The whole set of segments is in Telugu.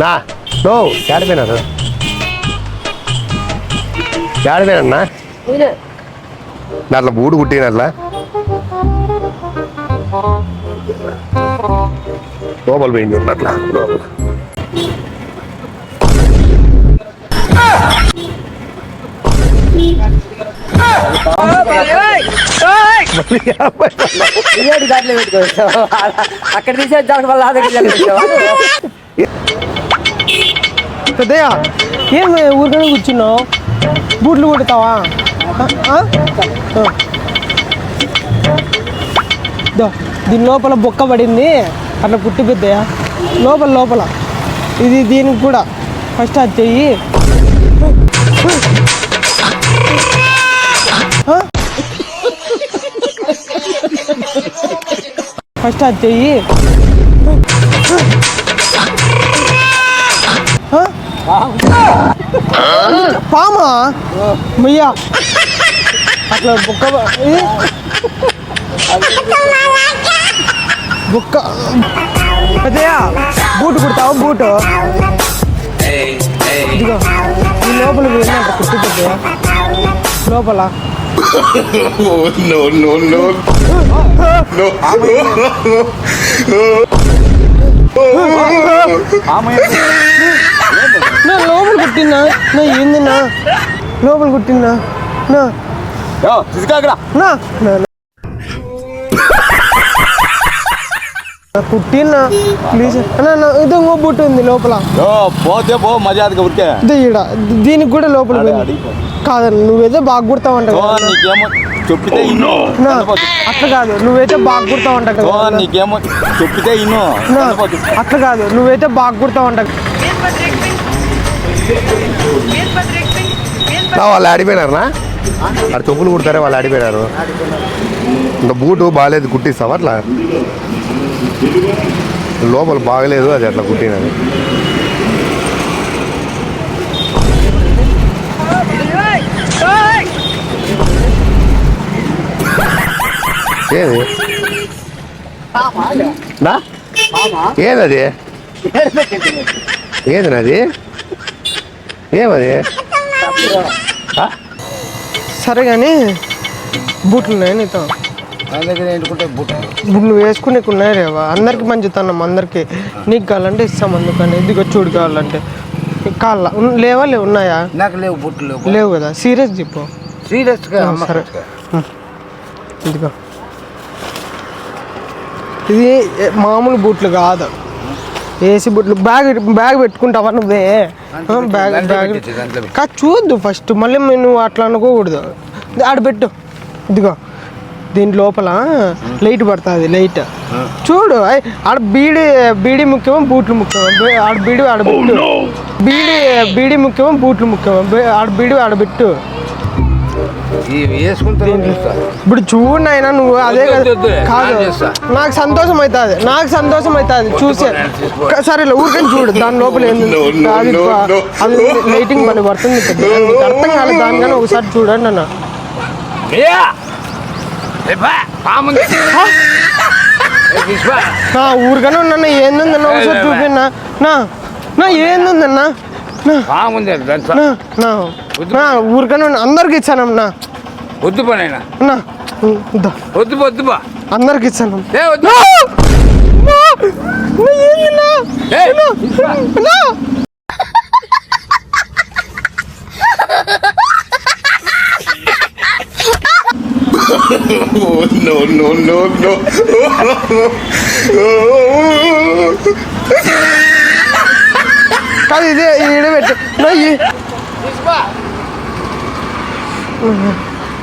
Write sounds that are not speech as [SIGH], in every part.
నా నో ఏడిపోయినారు ఏడిపోయినా దాంట్లో బూడు కుట్టినట్లా లోపల పోయింది అట్లా లోపల ఇదేంటి దాంట్లో పెట్టుకోవచ్చు. అక్కడ తీసే దాని వల్ల ఆ దగ్గర పెద్దయ్య ఏం ఊరికనే కూర్చున్నావు? బూట్లు కొడతావా? దీని లోపల బొక్క పడింది. అట్లా కుట్టి పెద్దయ్య. లోపల లోపల. ఇది దీనికి కూడా. ఫస్ట్ అది చెయ్యి. ఫస్ట్ అది చెయ్యి పామా మయ్యా అట్లా బుక్క బ- ఇది? బుక్క అదయా బూట్ కుడతావు బూటు ఇదిగో ఈ లోపల పోయిందంట కుట్టి పెద్దయా లోపల [LAUGHS] no, no, no. నా లోపల కుట్టినా నా ఏందినా లోపల కుట్టినా నా నా నా, నా. నా కుట్టినా ప్లీజ్ అన్నా నా ఇది ఇంకో బుట్టు ఉంది లోపల పోతే పో మర్యాదగా ఉరికే ఇది ఈడ దీనికి కూడా లోపల అడే, పోయింది అడిగిపో. కాదు. నువ్వైతే బాగా నీకేమో చెప్పితే ఇన్ను. నా, అట్లా కాదు నువ్వైతే బాగా నీకేమో చెప్పితే ఇన్ను. నా, అట్లా కాదు నువ్వైతే బాగా కుడతావంట నా వాళ్ళు ఆడిపోయినారనా? అక్కడ చెప్పులు కుడతారే వాళ్ళు ఆడిపోయినారు. ఇంకా బూటు బాగాలేదు కుట్టిస్తావా అట్లా? లోపల బాగలేదు అది అట్లా కుట్టినది ఏది? ఏదది? ఏది నాది ఏమది? సరే కానీ బూట్లు ఉన్నాయి నీతో. ఇప్పుడు నువ్వు వేసుకునేకు ఉన్నాయి రేవా అందరికి మంచితనం అందరికి. నీకు కావాలంటే ఇస్తాం అందుకని. ఇదిగో చూడు కావాలంటే. కాళ్ళ లేవా లేవు? ఉన్నాయా? నాకు లేవు బుట్లు లేవు. కదా. సీరియస్ చెప్పు సీరియస్గా సరే. ఇదిగో. ఇది మామూలు బూట్లు కాదు. ఏసీ బూట్లు. బ్యాగ్ బ్యాగ్ పెట్టుకుంటావా నువ్వే? Bag bag. కాదు చూద్దు ఫస్ట్. మళ్ళీ నువ్వు అట్లా అనుకోకూడదు. ఆడ పెట్టు. ఇదిగో. దీని లోపల లైట్ పడుతుంది లైట్. చూడు ఆడ బీడి బీడి ముఖ్యమో బూట్లు ముఖ్యమో? బే- ఆడ బీడి ఆడ పెట్టు. బీడి బీడి ముఖ్యమో బూట్లు ముఖ్యమో? ఆడ బీడి ఆడ ఇప్పుడు చూడు నాయనా నువ్వు అదే కదా. నాకు సంతోషం అవుతుంది నాకు సంతోషం అవుతుంది చూసే. క- సరేలే ఊరికని చూడు. దాని లోపల [LAUGHS] అది లైటింగ్ పని పడుతుంది. అర్థం కాలేదు దానికన్నా ఒకసారి చూడండి అన్న. [LAUGHS] ఊరికనే ఉన్నా ఏందన్న ఒకసారి చూపిన్నా నా నా ఏందన్న ఊరికనే ఉన్నా. అందరికి ఇచ్చానమ్మా వద్దు పనైనా నా ఇద్దా. వద్దు వద్దు బా అందరికి ఇచ్చాను ఏ వద్దు నా! నా! నా ఏంది నా? ఏయ్, నా! no, no, no, no. కాదు ఇదే ఈడ పెట్టు నా ఈ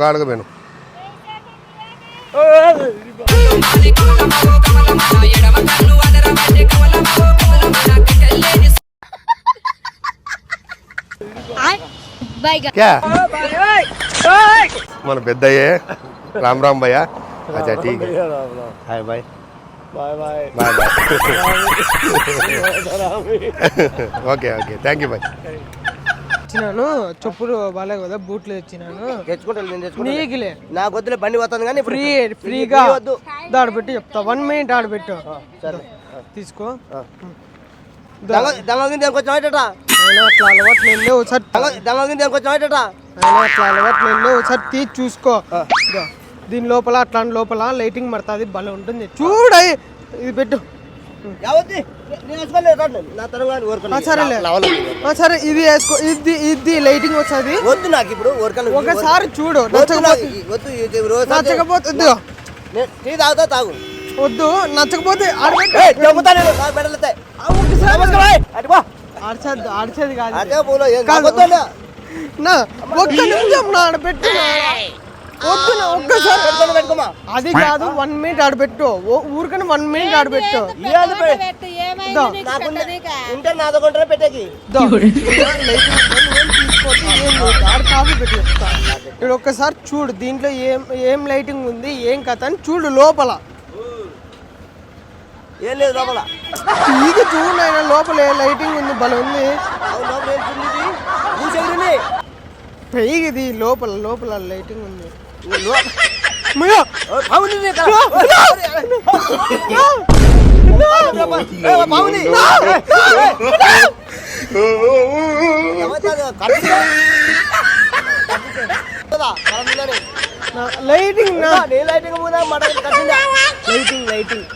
वो कार को पहनो బైగా క్యా మన పెద్దయ్యే రామ్ రామ్ భయ్య అచ్చా ఠీక్ high. Hi bye bye bye bye [LAUGHS] okay okay thank you bye వచ్చినాను చెప్పులు బాగాలే కదా బూట్లు తెచ్చినాను. తెచ్చుకుంటాను నేను తెచ్చుకుంటాను. నీకులే. నాకు వద్దులే బండి పోతుంది కానీ ఫ్రీ ఫ్రీగా ఫ్రీ వద్దు. ఆడబెట్టి చెప్తా. వన్ మినిట్ ఆడబెట్టు తీసుకో. అయినా అట్లా అలవాటు నేను ఒకసారి అయినా అట్లా అలవాటు నేను లేవు ఒకసారి తీసి చూసుకో. దీని లోపల అట్లాంటి లోపల లైటింగ్ పడుతుంది భలే ఉంటుంది. చూడ ఇది పెట్టు. సరే ఇది వేసుకో ఇది ఇది లైటింగ్ వస్తుంది. వద్దు నాకు ఇప్పుడు ఒకసారి చూడు నచ్చకపోతే టీ తాగుతా తాగు. వద్దు నచ్చకపోతే. ఆడిచేది ఆడిచేది కాదు. ఒక్క నిమిషం నా. వద్దు నా ఒక్కసారి పెట్టుకోమా, పెట్టుకోమా అది కాదు వన్ మినిట్ ఆడబెట్టు ఓ- ఊరికని వన్ మినిట్ ఉంటే నాతో కొంటే పెట్టేకి. ఆడ పెట్టి ఇప్పుడు ఒక్కసారి చూడు దీంట్లో ఏం ఏం లైటింగ్ ఉంది ఏం కథ అని చూడు లోపల ఏం లేదు లోపల ఇక చూడు ఆయన లోపల ఏ లైటింగ్ ఉంది భలే ఉంది అవును, లోపల ఇది? ఇది లోపల లోపల లైటింగ్ ఉంది ఇది పావుని లైటింగ్ లైటింగ్ లైటింగ్ లైటింగ్